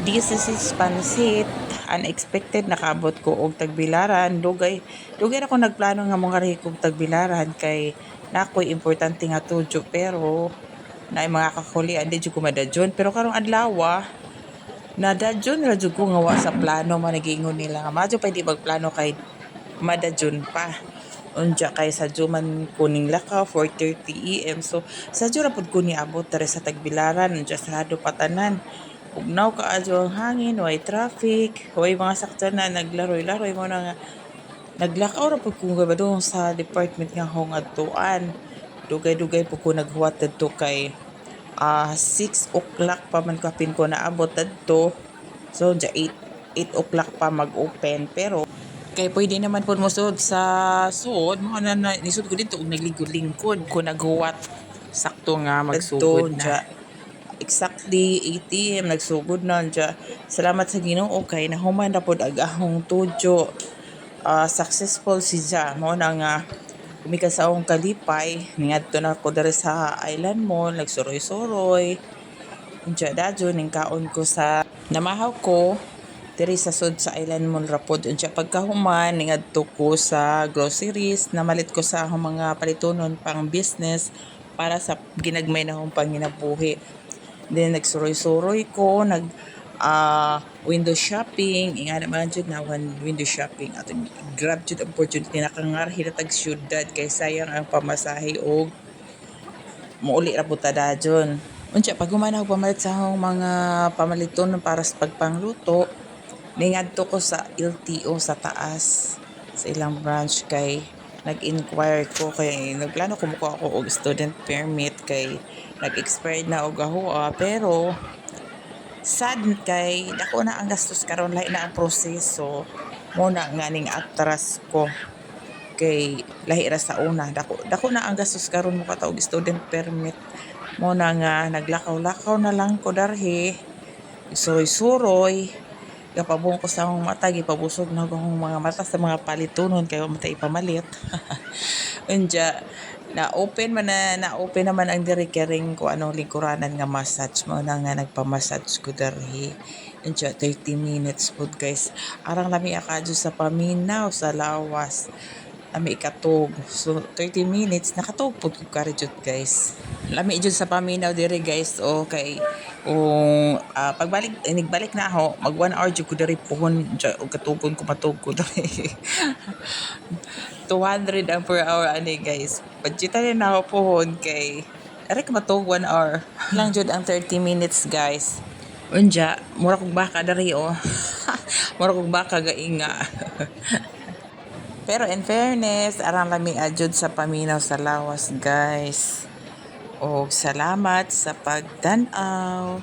This is pansit. Unexpected nakabot ko og tagbilaran. Dugay dugay ako nagplano nga mga rin kog tagbilaran kay nakoy importante nga tudyo pero na mga kakulian di jud ko madadyon pero karong adlaw nadadyon ra jud ko nga wa sa plano man nagingon nila nga madyo di magplano kay madadyon pa unja kay sa juman kuning lakaw 4:30 am so sa jura pud ko niabot dere sa tagbilaran unja sarado patanan ugnaw kaadyo ang hangin way traffic? Way mga saktan na naglaroy-laroy mo na nga. Naglakaw ra pud ko nga badung sa department nga hong adtuan dugay-dugay po ko naghuwat dito kay ah 6 o'clock pa man kapin ko naabot dito. So ja 8 8 o'clock pa mag-open. Pero kay pwede naman po musod sa suod mo na, na nisod ko dito ug naglingkod ko naghuwat. Sakto nga magsugod na exactly 8 am nagsugod na dya salamat sa Ginoo kay nahuman na pod agahong tudyo Ah, successful si Ja mo na nga Kumika sa akong kalipay, niadto na ko dere sa island mall, nagsuroy-suroy. Unja dadyo ning kaon ko sa namahaw ko diri sa sud sa island mall rapod. Unja pagkahuman niadto ko sa groceries, namalit ko sa mga palitonon pang business para sa ginagmay na akong panginabuhi. Then nagsuroy-suroy ko, nag ah window shopping, inga naman jud na one window shopping. Ato grab jud opportunity. Na kangarhi na tag syudad kay sayang ang pamasahe og muuli ra buta dajon. Unsa pag humana og pamalit sa akong mga pamaliton para sa pagpangluto, ningadto ko sa LTO sa taas sa ilang branch kay nag-inquire ko kay nagplano ko mukuha ako og student permit kay nag-expired na og ahoa pero sad kay dako na ang gastos karon lahi na ang proseso. Mo na nga ning atras ko kay lahi ra sa una. Dako dako na ang gastos karon mo katawag student permit. Mo na nga naglakaw-lakaw na lang ko darhi. Suroy-suroy. Kapabong ko sa akong mata gipabusog na akong mga mata sa mga palitonon kay matay pamalit unja na open man na na open naman ang diri kering ko ano lingkuranan nga massage mo na nga nagpa-massage ko darhi. Unja 30 minutes pud guys. Arang lami akadyo sa paminaw sa lawas. Lami ikatog. So 30 minutes nakatog pud ko kari jud guys. Lami jud sa paminaw diri guys. O kay kung ah, pagbalik eh, nagbalik na ako mag 1 hour jud ko diri puhon dya, og katugon ko matug ko diri 200 ang per hour ani guys budgetan na ako puhon kay Ari ka matug 1 hour lang jud ang 30 minutes guys Unja, mura kog baka dari oh. mura kog baka gainga. Pero in fairness, arang lami adjud sa paminaw sa lawas, guys. O salamat sa pagtanaw.